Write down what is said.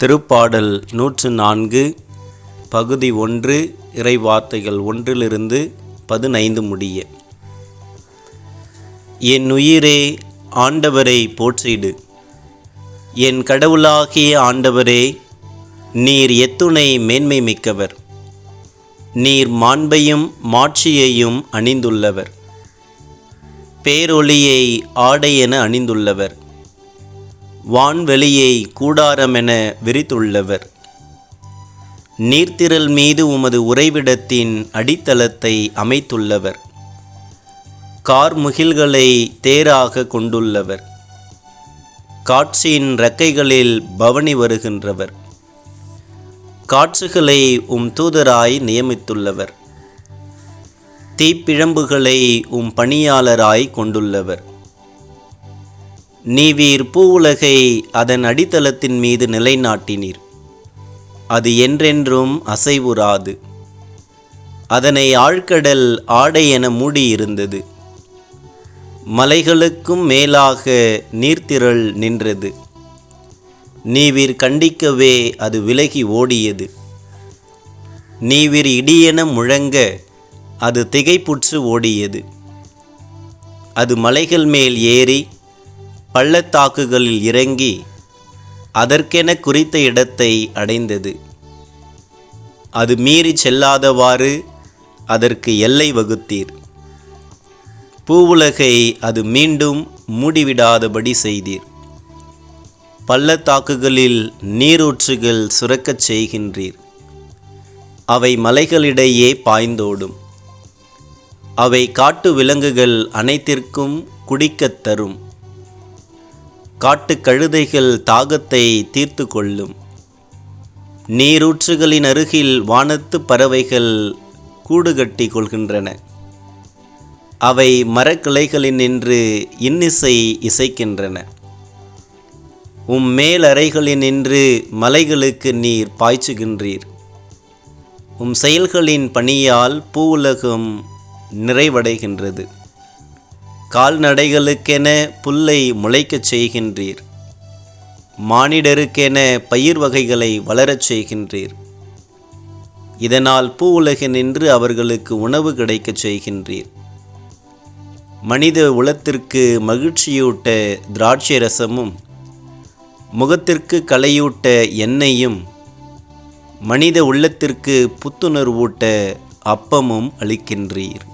திருப்பாடல் நூற்று நான்கு பகுதி ஒன்று இறைவார்த்தைகள் ஒன்றிலிருந்து பதினைந்து முடிய. என் உயிரே ஆண்டவரை போற்றிடு. என் கடவுளாகிய ஆண்டவரே நீர் எத்துணை மேன்மை மிக்கவர். நீர் மாண்பையும் மாட்சியையும் அணிந்துள்ளவர். பேரொளியை ஆடை என அணிந்துள்ளவர். வான்வெளியை கூடாரமென விரித்துள்ளவர். நீர்த்திரள் மீது உமது உறைவிடத்தின் அடித்தளத்தை அமைத்துள்ளவர். கார்முகில்களை தேராக கொண்டுள்ளவர். காட்சியின் இறக்கைகளில் பவனி வருகின்றவர். காட்சிகளை உம் தூதராய் நியமித்துள்ளவர். தீப்பிழம்புகளை உம் பணியாளராய் கொண்டுள்ளவர். நீவீர் பூவுலகை அதன் அடித்தளத்தின் மீது நிலைநாட்டினீர். அது என்றென்றும் அசைவுறாது. அதனை ஆழ்கடல் ஆடை என மூடியிருந்தது. மலைகளுக்கும் மேலாக நீர்த்திரள் நின்றது. நீவீர் கண்டிக்கவே அது விலகி ஓடியது. நீவீர் இடியென முழங்க அது திகைப்புற்று ஓடியது. அது மலைகள் மேல் ஏறி பள்ளத்தாக்குகளில் இறங்கி அதற்கென குறித்த இடத்தை அடைந்தது. அது மீறி செல்லாதவாறு அதற்கு எல்லை வகுத்தீர். பூவுலகை அது மீண்டும் மூடிவிடாதபடி செய்தீர். பள்ளத்தாக்குகளில் நீரூற்றுகள் சுரக்கச் செய்கின்றீர். அவை மலைகளிடையே பாய்ந்தோடும். அவை காட்டு விலங்குகள் அனைத்திற்கும் குடிக்கத் தரும். காட்டு கழுதைகள் தாகத்தை தீர்த்து கொள்ளும் நீரூற்றுகளின் அருகில் வானத்து பறவைகள் கூடுகட்டி கொள்கின்றன. அவை மரக்கிளைகளில் நின்று இன்னிசை இசைக்கின்றன. உம் மேலறைகளில் நின்று மலைகளுக்கு நீர் பாய்ச்சுகின்றீர். உம் செயல்களின் பணியால் பூவுலகம் நிறைவடைகின்றது. கால்நடைகளுக்கென புல்லை முளைக்கச் செய்கின்றீர். மானிடருக்கென பயிர் வகைகளை வளரச் செய்கின்றீர். இதனால் பூ உலகினின்று அவர்களுக்கு உணவு கிடைக்கச் செய்கின்றீர். மனித உலத்திற்கு மகிழ்ச்சியூட்ட திராட்சை ரசமும் முகத்திற்கு களையூட்ட எண்ணெயும் மனித உள்ளத்திற்கு புத்துணர்வூட்ட அப்பமும் அளிக்கின்றீர்.